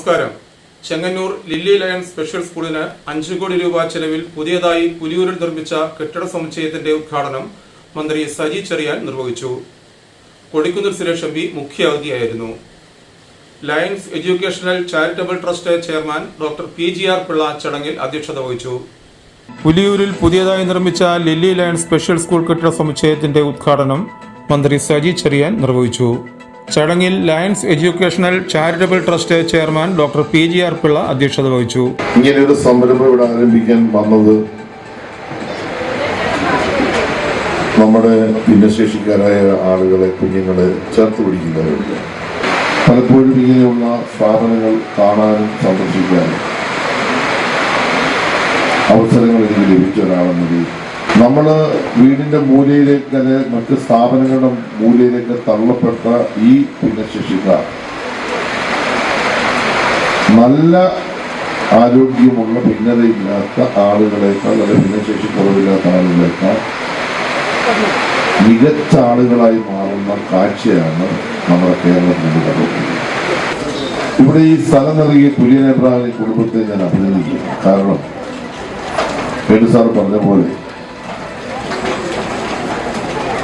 നമസ്കാരം. Chengannur lily lion special സ്കൂളിന് അഞ്ചു കോടി രൂപ ചെലവിൽ പുതിയതായി പുലിയൂരിൽ നിർമ്മിച്ച കെട്ടിട സമുച്ചയത്തിന്റെ ഉദ്ഘാടനം മന്ത്രി സജി ചെറിയാൻ നിർവഹിച്ചു. Kodikunnil Suresh M P മുഖ്യാതിഥിയായിരുന്നു lions educational charitable trust chairman doctor P G R Pillai ചടങ്ങിൽ അധ്യക്ഷത വഹിച്ചു. പുലിയൂരിൽ പുതിയതായി നിർമ്മിച്ച ലില്ലി ലയൺ സ്പെഷ്യൽ സ്കൂൾ കെട്ടിട സമുച്ചയത്തിന്റെ ഉദ്ഘാടനം മന്ത്രി സജി ചെറിയാൻ നിർവഹിച്ചു. ചടങ്ങിൽ lions educational charitable trust chairman doctor P G R Pillai അധ്യക്ഷത വഹിച്ചു. ഇങ്ങനെയൊരു സംരംഭം ഇവിടെ ആരംഭിക്കാൻ വന്നത് നമ്മുടെ ഭിന്നശേഷിക്കാരായ ആളുകളെ കുഞ്ഞുങ്ങളെ ചേർത്ത് പിടിക്കുന്നവരുണ്ട്. പലപ്പോഴും ഇങ്ങനെയുള്ള സ്ഥാപനങ്ങൾ കാണാനും സന്ദർശിക്കാനും അവസരങ്ങൾ എനിക്ക് ലഭിച്ച ഒരാളെന്നത് നമ്മൾ വീടിന്റെ മൂലയിലേക്ക് തന്നെ മറ്റ് സ്ഥാപനങ്ങളുടെ മൂലയിലേക്ക് തള്ളപ്പെട്ട ഈ ഭിന്നശേഷിക്കാർ. നല്ല ആരോഗ്യമുള്ള ഭിന്നതയില്ലാത്ത ആളുകളേക്കാൾ അല്ലെങ്കിൽ ഭിന്നശേഷി കുറവില്ലാത്ത ആളുകളേക്കാൾ മികച്ച ആളുകളായി മാറുന്ന കാഴ്ചയാണ് നമ്മുടെ നടക്കുന്നത്. ഇവിടെ ഈ സ്ഥലം നൽകിയ കുര്യൻ എബ്രാഹിം കുടുംബത്തെ ഞാൻ അഭിനന്ദിക്കുന്നു. കാരണം വേണു സാർ പറഞ്ഞ പോലെ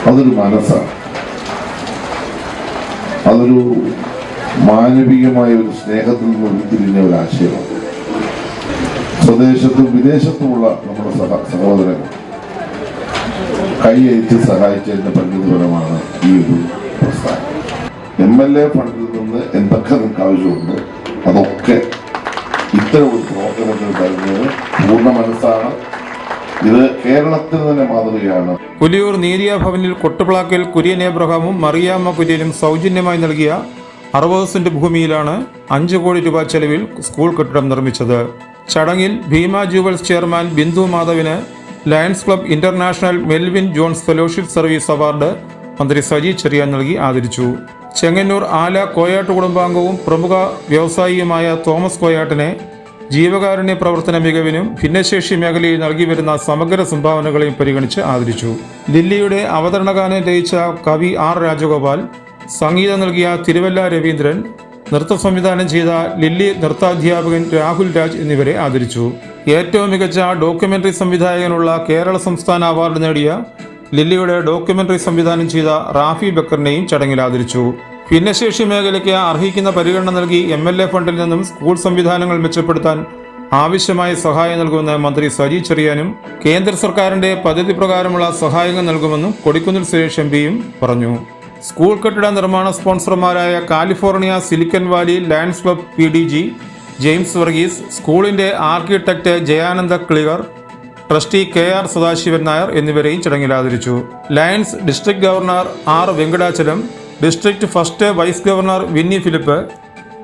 അതൊരു മനസ്സാണ്. അതൊരു മാനവികമായ ഒരു സ്നേഹത്തിൽ നിന്ന് ഉരുത്തിരിഞ്ഞ ഒരു ആശയമാണ്. സ്വദേശത്തും വിദേശത്തുമുള്ള നമ്മുടെ സഹ സഹോദരങ്ങൾ കൈയയച്ച് സഹായിച്ചതിന്റെ പരിണിതഫലമാണ് ഈ ഒരു പ്രസ്ഥാനം. എം എൽ എ ഫണ്ടിൽ നിന്ന് എന്തൊക്കെ നിങ്ങൾക്ക് ആവശ്യമുണ്ട് കേരളത്തിന് തന്നെ മാതൃകയാണ്. പുലിയൂർ നീരിയ ഭവനിൽ കൊട്ടുപ്ലാക്കിൽ കുര്യൻ എബ്രഹാമും മറിയാമ്മ കുര്യനും സൗജന്യമായി നൽകിയ അറുപത് സെന്റ് ഭൂമിയിലാണ് അഞ്ച് കോടി രൂപ ചെലവിൽ സ്കൂൾ കെട്ടിടം നിർമ്മിച്ചത്. ചടങ്ങിൽ Bhima jewels chairman Bindu മാധവിന് lions club international Melvin Jones fellowship service award മന്ത്രി സജി ചെറിയാൻ നൽകി ആദരിച്ചു. ചെങ്ങന്നൂർ ആല കോയാട്ട് കുടുംബാംഗവും പ്രമുഖ വ്യവസായിയുമായ തോമസ് കോയാട്ടിനെ ജീവകാരുണ്യ പ്രവർത്തന മികവിനും ഭിന്നശേഷി മേഖലയിൽ നൽകി വരുന്ന സമഗ്ര സംഭാവനകളെയും പരിഗണിച്ച് ആദരിച്ചു. ലില്ലിയുടെ അവതരണഗാനം രചിച്ച കവി ആർ രാജഗോപാൽ സംഗീതം നൽകിയ തിരുവല്ല രവീന്ദ്രൻ നൃത്ത സംവിധാനം ചെയ്ത ലില്ലി നൃത്താധ്യാപകൻ രാഹുൽ രാജ് എന്നിവരെ ആദരിച്ചു. ഏറ്റവും മികച്ച ഡോക്യുമെന്ററി സംവിധായകനുള്ള കേരള സംസ്ഥാന അവാർഡ് നേടിയ ലില്ലിയുടെ ഡോക്യുമെന്ററി സംവിധാനം ചെയ്ത റാഫി ബക്കറിനെയും ചടങ്ങിൽ ആദരിച്ചു. ഭിന്നശേഷി മേഖലയ്ക്ക് അർഹിക്കുന്ന പരിഗണന നൽകി എം എൽ എ ഫണ്ടിൽ നിന്നും സ്കൂൾ സംവിധാനങ്ങൾ മെച്ചപ്പെടുത്താൻ ആവശ്യമായ സഹായം നൽകുമെന്ന് മന്ത്രി സജി ചെറിയാനും കേന്ദ്ര സർക്കാരിന്റെ പദ്ധതി പ്രകാരമുള്ള സഹായങ്ങൾ നൽകുമെന്നും കൊടിക്കുന്നിൽ സുരേഷ് എം പിയും പറഞ്ഞു. സ്കൂൾ കെട്ടിട നിർമ്മാണ സ്പോൺസർമാരായ California silicon valley lions club P D G James Varghese സ്കൂളിന്റെ architect Jayananda clear trustee K R Sadasivan Nair എന്നിവരെയും ചടങ്ങിൽ ആദരിച്ചു. Lions district governor R Venkatachalam district first vice governor Vinny Philip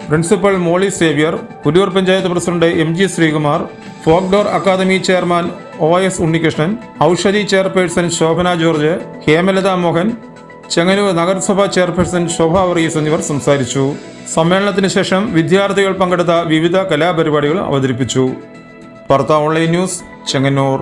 principal Molly Xavier Puliyoor panchayat president M G Sreekumar folklore academy chairman O S Unnikrishnan Oushadhi chairperson Shobhana George Hemalatha Mohan Chengannur നഗരസഭാ chairperson ശോഭ വർഗീസ് എന്നിവർ സംസാരിച്ചു. സമ്മേളനത്തിന് ശേഷം വിദ്യാർത്ഥികൾ പങ്കെടുത്ത വിവിധ കലാപരിപാടികൾ അവതരിപ്പിച്ചു. വാർത്ത ഓൺലൈൻ ന്യൂസ് ചെങ്ങന്നൂർ.